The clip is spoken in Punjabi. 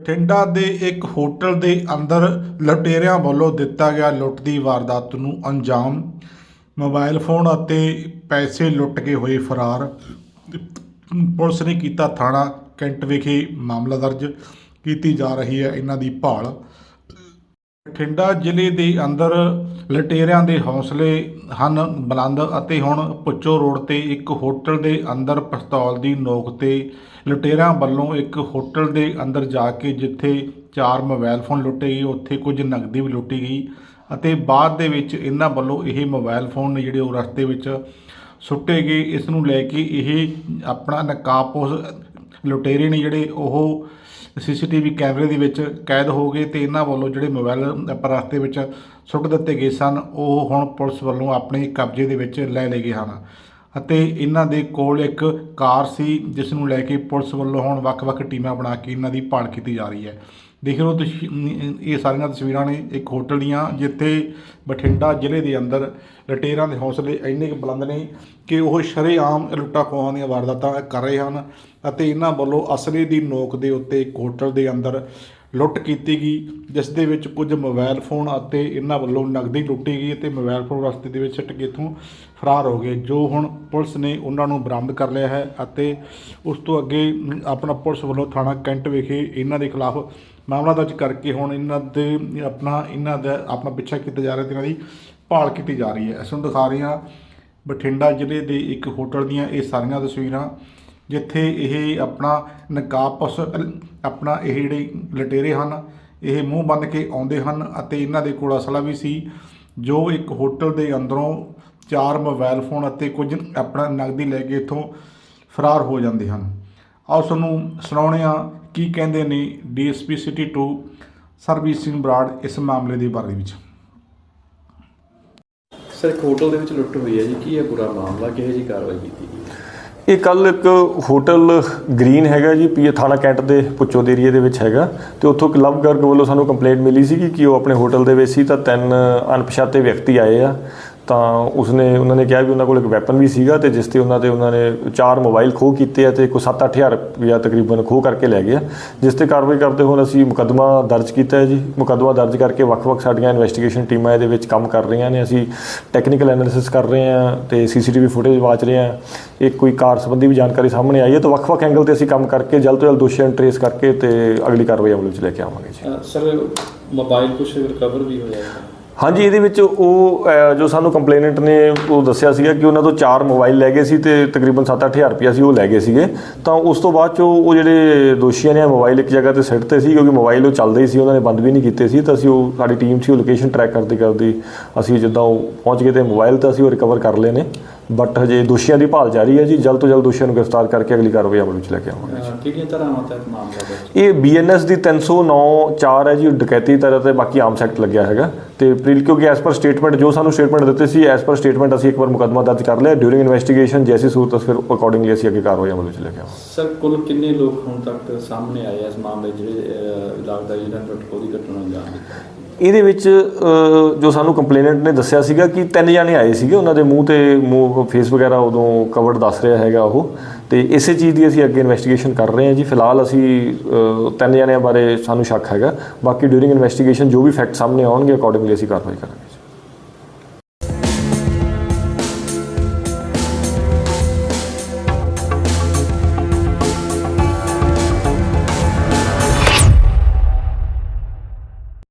ਬਠਿੰਡਾ ਦੇ ਇੱਕ ਹੋਟਲ ਦੇ ਅੰਦਰ ਲੁਟੇਰਿਆਂ ਵੱਲੋਂ ਦਿੱਤਾ ਗਿਆ ਲੁੱਟ ਦੀ ਵਾਰਦਾਤ ਨੂੰ ਅੰਜਾਮ। ਮੋਬਾਈਲ ਫੋਨ ਅਤੇ ਪੈਸੇ ਲੁੱਟ ਕੇ ਹੋਏ ਫਰਾਰ। ਪੁਲਿਸ ਨੇ ਕੀਤਾ ਥਾਣਾ ਕੈਂਟ ਵਿਖੇ ਮਾਮਲਾ ਦਰਜ। ਕੀਤੀ ਜਾ ਰਹੀ ਹੈ ਇਹਨਾਂ ਦੀ ਭਾਲ। ਬਠਿੰਡਾ ਜ਼ਿਲ੍ਹੇ ਦੇ ਅੰਦਰ ਲਟੇਰਿਆਂ ਦੇ ਹੌਸਲੇ ਹਨ ਬੁਲੰਦ ਅਤੇ ਹੁਣ ਪੁੱਚੋ ਰੋਡ ਤੇ ਇੱਕ ਹੋਟਲ ਦੇ ਅੰਦਰ ਪਿਸਤੌਲ ਦੀ ਨੋਕ ਤੇ ਲੁਟੇਰਿਆਂ ਵੱਲੋਂ ਇੱਕ ਹੋਟਲ ਦੇ ਅੰਦਰ ਜਾ ਕੇ ਜਿੱਥੇ ਚਾਰ ਮੋਬਾਈਲ ਫੋਨ ਲੁੱਟੇ ਗਏ, ਉੱਥੇ ਕੁਝ ਨਕਦੀ ਵੀ ਲੁੱਟੀ ਗਈ ਅਤੇ ਬਾਅਦ ਦੇ ਵਿੱਚ ਇਹਨਾਂ ਵੱਲੋਂ ਇਹ ਮੋਬਾਈਲ ਫੋਨ ਨੇ ਜਿਹੜੇ ਉਹ ਰਸਤੇ ਵਿੱਚ ਸੁੱਟੇ ਗਏ। ਇਸ ਨੂੰ ਲੈ ਕੇ ਇਹ ਆਪਣਾ ਨਕਾਬਪੋਸ਼ ਲੁਟੇਰੇ ਨੇ ਜਿਹੜੇ ਉਹ ਸੀਸੀਟੀਵੀ ਕੈਮਰੇ ਦੇ ਵਿੱਚ ਕੈਦ ਹੋ ਗਏ ਤੇ ਇਹਨਾਂ ਵੱਲੋਂ ਜਿਹੜੇ ਮੋਬਾਈਲ ਆਪਾਂ ਰਸਤੇ ਵਿੱਚ ਸੁੱਟ ਦਿੱਤੇ ਗਏ ਸਨ, ਉਹ ਹੁਣ ਪੁਲਿਸ ਵੱਲੋਂ ਆਪਣੇ ਕਬਜ਼ੇ ਦੇ ਵਿੱਚ ਲੈ ਲਏ ਗਏ ਹਨ। ਅਤੇ ਇਹਨਾਂ ਦੇ ਕੋਲ ਇੱਕ ਕਾਰ ਸੀ ਜਿਸ ਨੂੰ ਲੈ ਕੇ ਪੁਲਿਸ ਵੱਲੋਂ ਹੁਣ ਵੱਖ-ਵੱਖ ਟੀਮਾਂ ਬਣਾ ਕੇ ਇਹਨਾਂ ਦੀ ਭਾਲ ਕੀਤੀ ਜਾ ਰਹੀ ਹੈ। ਦੇਖ ਲਓ ਤੁਸੀਂ, ਇਹ ਸਾਰੀਆਂ ਤਸਵੀਰਾਂ ਨੇ, ਇੱਕ ਹੋਟਲ ਦੀਆਂ, ਜਿੱਥੇ ਬਠਿੰਡਾ ਜ਼ਿਲ੍ਹੇ ਦੇ ਅੰਦਰ ਲਟੇਰਾਂ ਦੇ ਹੌਸਲੇ ਇੰਨੇ ਕੁ ਬੁਲੰਦ ਨੇ ਕਿ ਉਹ ਸ਼ਰੇਆਮ ਲੁੱਟਾ ਖੋਹਾਂ ਦੀਆਂ ਵਾਰਦਾਤਾਂ ਕਰ ਰਹੇ ਹਨ ਅਤੇ ਇਹਨਾਂ ਵੱਲੋਂ ਅਸਲੇ ਦੀ ਨੋਕ ਦੇ ਉੱਤੇ ਇੱਕ ਹੋਟਲ ਦੇ ਅੰਦਰ ਲੁੱਟ ਕੀਤੀ ਗਈ, ਜਿਸ ਦੇ ਵਿੱਚ ਕੁਝ ਮੋਬਾਈਲ ਫੋਨ ਅਤੇ ਇਹਨਾਂ ਵੱਲੋਂ ਨਕਦੀ ਲੁੱਟੀ ਗਈ ਤੇ ਮੋਬਾਈਲ ਫੋਨ ਰਸਤੇ ਦੇ ਵਿੱਚ ਸਿੱਟ ਕੇ ਇੱਥੋਂ ਫਰਾਰ ਹੋ ਗਏ, ਜੋ ਹੁਣ ਪੁਲਿਸ ਨੇ ਉਹਨਾਂ ਨੂੰ ਬਰਾਮਦ ਕਰ ਲਿਆ ਹੈ ਅਤੇ ਉਸ ਤੋਂ ਅੱਗੇ ਆਪਣਾ ਪੁਲਿਸ ਵੱਲੋਂ ਥਾਣਾ ਕੈਂਟ ਵਿਖੇ ਇਹਨਾਂ ਦੇ ਖਿਲਾਫ ਮਾਮਲਾ ਦਰਜ ਕਰਕੇ ਹੁਣ ਇਹਨਾਂ ਦੇ ਆਪਣਾ, ਇਹਨਾਂ ਦਾ ਆਪਣਾ ਪਿੱਛਾ ਕੀਤਾ ਜਾ ਰਿਹਾ ਤੇ ਇਹਨਾਂ ਦੀ ਭਾਲ ਕੀਤੀ ਜਾ ਰਹੀ ਹੈ। ਅਸੀਂ ਦਿਖਾ ਰਹੇ ਹਾਂ, ਬਠਿੰਡਾ ਜ਼ਿਲ੍ਹੇ ਦੇ ਇੱਕ ਹੋਟਲ ਦੀਆਂ ਇਹ ਸਾਰੀਆਂ ਤਸਵੀਰਾਂ। ਜਿੱਥੇ ਇਹ ਆਪਣਾ ਨਕਾਬਪੋਸ਼ ਆਪਣਾ ਇਹ ਜਿਹੜੇ ਲਟੇਰੇ ਹਨ, ਇਹ ਮੂੰਹ ਬੰਨ ਕੇ ਆਉਂਦੇ ਹਨ ਅਤੇ ਇਹਨਾਂ ਦੇ ਕੋਲ ਅਸਲਾ ਵੀ ਸੀ, ਜੋ ਇੱਕ ਹੋਟਲ ਦੇ ਅੰਦਰੋਂ ਚਾਰ ਮੋਬਾਈਲ ਫੋਨ ਅਤੇ ਕੁਝ ਆਪਣਾ ਨਗਦੀ ਲੈ ਕੇ ਇੱਥੋਂ ਫਰਾਰ ਹੋ ਜਾਂਦੇ ਹਨ। ਆਓ ਤੁਹਾਨੂੰ ਸੁਣਾਉਣੇ ਆ ਕੀ ਕਹਿੰਦੇ ਨੇ ਡੀਐਸਪੀ ਸਿਟੀ 2 ਸਰਬੀਰ ਸਿੰਘ ਬਰਾੜ ਇਸ ਮਾਮਲੇ ਦੇ ਬਾਰੇ ਵਿੱਚ। ਸਰ, ਇੱਕ ਹੋਟਲ ਦੇ ਵਿੱਚ ਲੁੱਟ ਹੋਈ ਹੈ ਜੀ। ਕੀ ਹੈ ਪੂਰਾ ਮਾਮਲਾ? ਕਿਹੋ ਜੀ ਕਾਰਵਾਈ ਕੀਤੀ ਇਹ ਕੱਲ ਇੱਕ ਹੋਟਲ ਗ੍ਰੀਨ ਹੈਗਾ ਜੀ ਪੀਏ ਥਾਣਾ ਕੈਂਟ ਦੇ ਪੁੱਚੋ ਦੇ ਏਰੀਏ ਦੇ ਵਿੱਚ ਹੈਗਾ। ਤੇ ਉੱਥੋਂ ਇੱਕ ਲਵ ਗਰਗ ਵੱਲੋਂ ਸਾਨੂੰ ਕੰਪਲੇਂਟ ਮਿਲੀ ਸੀ ਕਿ ਉਹ ਆਪਣੇ ਹੋਟਲ ਦੇ ਵਿੱਚ ਸੀ, ਤਾਂ ਤਿੰਨ ਅਣਪਛਾਤੇ ਵਿਅਕਤੀ ਆਏ ਆ। ਤਾਂ ਉਸਨੇ, ਉਹਨਾਂ ਨੇ ਕਿਹਾ ਵੀ ਉਹਨਾਂ ਕੋਲ ਇੱਕ ਵੈਪਨ ਵੀ ਸੀਗਾ ਤੇ ਜਿਸ ਤੇ ਉਹਨਾਂ ਦੇ, ਉਹਨਾਂ ਨੇ ਚਾਰ ਮੋਬਾਈਲ ਖੋਹ ਕੀਤੇ ਆ ਤੇ ਕੋਈ 7-8000 ਰੁਪਇਆ ਤਕਰੀਬਨ ਖੋਹ ਕਰਕੇ ਲੈ ਗਿਆ। ਜਿਸ ਤੇ ਕਾਰਵਾਈ ਕਰਦੇ ਹੁਣ ਅਸੀਂ ਮੁਕੱਦਮਾ ਦਰਜ ਕੀਤਾ ਹੈ ਜੀ। ਮੁਕੱਦਮਾ ਦਰਜ ਕਰਕੇ ਵੱਖ-ਵੱਖ ਸਾਡੀਆਂ ਇਨਵੈਸਟੀਗੇਸ਼ਨ ਟੀਮਾਂ ਇਹਦੇ ਵਿੱਚ ਕੰਮ ਕਰ ਰਹੀਆਂ ਨੇ। ਅਸੀਂ ਟੈਕਨੀਕਲ ਐਨਾਲਿਸਿਸ ਕਰ ਰਹੇ ਹਾਂ ਤੇ ਸੀਸੀਟੀਵੀ ਫੁਟੇਜ ਵਾਚ ਰਹੇ ਹਾਂ। ਇਹ ਕੋਈ ਕਾਰ ਸੰਬੰਧੀ ਵੀ ਜਾਣਕਾਰੀ ਸਾਹਮਣੇ ਆਈ ਹੈ ਤਾਂ ਵੱਖ-ਵੱਖ ਐਂਗਲ ਤੇ ਅਸੀਂ ਕੰਮ ਕਰਕੇ ਜਲਦ ਤੋਂ ਜਲਦ ਦੋਸ਼ੀਆਂ ਨੂੰ ਟਰੇਸ ਕਰਕੇ ਤੇ ਅਗਲੀ ਕਾਰਵਾਈ ਅਮਲ ਵਿੱਚ ਲੈ ਕੇ ਆਵਾਂਗੇ ਜੀ। ਸਰ ਮੋਬਾਈਲ ਕੁਝ ਰਿਕਵਰ ਵੀ ਹੋਇਆ ਹੈ। ਹਾਂਜੀ, ਇਹਦੇ ਵਿੱਚ ਉਹ ਜੋ ਸਾਨੂੰ ਕੰਪਲੇਨੈਂਟ ਨੇ ਉਹ ਦੱਸਿਆ ਸੀਗਾ ਕਿ ਉਹਨਾਂ ਤੋਂ ਚਾਰ ਮੋਬਾਈਲ ਲੈ ਗਏ ਸੀ ਤੇ ਤਕਰੀਬਨ 7-8000 ਰੁਪਇਆ ਸੀ ਉਹ ਲੈ ਗਏ ਸੀਗੇ। ਤਾਂ ਉਸ ਤੋਂ ਬਾਅਦ ਚੋਂ ਉਹ ਜਿਹੜੇ ਦੋਸ਼ੀਆਂ ਨੇ ਮੋਬਾਈਲ ਇੱਕ ਜਗ੍ਹਾ ਤੇ ਸਿੱਟ ਤੇ ਸੀ ਕਿਉਂਕਿ ਮੋਬਾਈਲ ਉਹ ਚੱਲਦੇ ਹੀ ਸੀ, ਉਹਨਾਂ ਨੇ ਬੰਦ ਵੀ ਨਹੀਂ ਕੀਤੇ ਸੀ। ਤਾਂ ਅਸੀਂ ਉਹ, ਸਾਡੀ ਟੀਮ ਸੀ ਉਹ ਲੋਕੇਸ਼ਨ ਟਰੈਕ ਕਰਦੇ ਕਰਦੇ ਅਸੀਂ ਜਿੱਦਾਂ ਉਹ ਪਹੁੰਚ ਗਏ ਤੇ ਮੋਬਾਈਲ ਤਾਂ ਅਸੀਂ ਉਹ ਰਿਕਵਰ ਕਰ ਲਏ ਨੇ। ਬਟ ਹਜੇ ਦੋਸ਼ੀਆਂ ਦੀ ਭਾਲ ਜਾਰੀ ਹੈ ਜੀ। ਜਲਦ ਤੋਂ ਜਲਦ ਦੋਸ਼ੀਆਂ ਨੂੰ ਗ੍ਰਿਫਤਾਰ ਕਰਕੇ ਅਗਲੀ ਕਾਰਵਾਈ ਅਮਲ ਵਿੱਚ ਲੈ ਕੇ ਆਵਾਂਗੇ। ਅਹ ਕਿਹੜੀਆਂ ਧਾਰਾਵਾਂ ਤਹਿਤ ਮਾਮਲਾ ਇਹ ਬੀਐਨਐਸ ਦੀ 309 4 ਹੈ ਜੀ। ਡਕੈਤੀ ਤਰ੍ਹਾਂ ਤੇ ਬਾਕੀ ਆਮ ਸੈਕਟ ਲੱਗਿਆ ਹੈਗਾ। ਤੇ ਪ੍ਰੀਲ ਕਿਉਂਕਿ ਐਸ ਪਰ ਸਟੇਟਮੈਂਟ ਜੋ ਸਾਨੂੰ ਸਟੇਟਮੈਂਟ ਦਿੱਤੇ ਸੀ ਐਸ ਪਰ ਸਟੇਟਮੈਂਟ ਅਸੀਂ ਇੱਕ ਵਾਰ ਮੁਕੱਦਮਾ ਦਰਜ ਕਰ ਲਿਆ। ਡਿਊਰਿੰਗ ਇਨਵੈਸਟੀਗੇਸ਼ਨ ਜੈਸੀ ਸੂਰਤ ਫਿਰ ਅਕੋਰਡਿੰਗਲੀ ਅਸੀਂ ਅੱਗੇ ਕਾਰਵਾਈ ਅਮਲ ਵਿੱਚ ਲੈ ਕੇ ਆਵਾਂਗੇ। ਸਰ ਕੁੱਲ ਕਿੰਨੇ ਲੋਕ ਹੁਣ ਤੱਕ ਸਾਹਮਣੇ ਆਏ ਇਸ ਮਾਮਲੇ ਜਿਹੜੇ ਲੱਗਦਾ ਜਿਹੜਾ ਲੁੱਟ ਖੋਹ ਦੀ ਘਟਨਾ ਅੰਜਾਮ ਦਿੱਤਾ ਇਹਦੇ ਵਿੱਚ ਜੋ ਸਾਨੂੰ ਕੰਪਲੇਨੈਂਟ ਨੇ ਦੱਸਿਆ ਸੀਗਾ ਕਿ ਤਿੰਨ ਜਾਣੇ ਆਏ ਸੀਗੇ। ਉਹਨਾਂ ਦੇ ਮੂੰਹ ਤੇ ਮੂੰਹ ਫੇਸ ਵਗੈਰਾ ਉਦੋਂ ਕਵਰਡ ਦੱਸ ਰਿਹਾ ਹੈਗਾ ਉਹ। ਤੇ ਇਸੇ ਚੀਜ਼ ਦੀ ਅਸੀਂ ਅੱਗੇ ਇਨਵੈਸਟੀਗੇਸ਼ਨ ਕਰ ਰਹੇ ਹਾਂ ਜੀ। ਫਿਲਹਾਲ ਅਸੀਂ ਤਿੰਨ ਜਣਿਆਂ ਬਾਰੇ ਸਾਨੂੰ ਸ਼ੱਕ ਹੈਗਾ। ਬਾਕੀ ਡਿਊਰਿੰਗ ਇਨਵੈਸਟੀਗੇਸ਼ਨ ਜੋ ਵੀ ਫੈਕਟ ਸਾਹਮਣੇ ਆਉਣਗੇ ਅਕੋਰਡਿੰਗਲੀ ਅਸੀਂ ਕਾਰਵਾਈ ਕਰਾਂਗੇ।